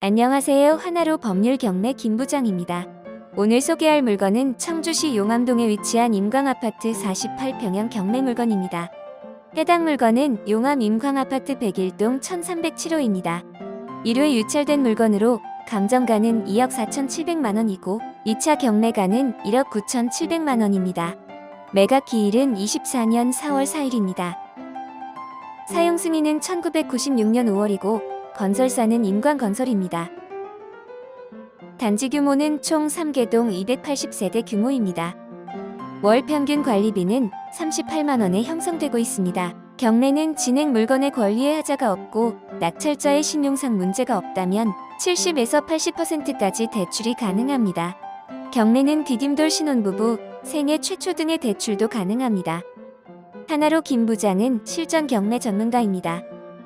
안녕하세요. 하나로 법률 경매 김부장입니다. 오늘 소개할 물건은 청주시 용암동에 위치한 임광아파트 48평형 경매 물건입니다. 해당 물건은 용암 임광아파트 101동 1307호입니다. 1회 유찰된 물건으로 감정가는 2억 4,700만 원이고 2차 경매가는 1억 9,700만 원입니다. 매각 기일은 24년 4월 4일입니다. 사용 승인은 1996년 5월이고 건설사는 임광건설입니다. 단지 규모는 총 3개동 280세대 규모입니다. 월 평균 관리비는 38만 원에 형성되고 있습니다. 경매는 진행 물건의 권리에 하자가 없고 낙찰자의 신용상 문제가 없다면 70에서 80%까지 대출이 가능합니다. 경매는 디딤돌 신혼부부, 생애 최초 등의 대출도 가능합니다. 하나로 김 부장은 실전 경매 전문가입니다.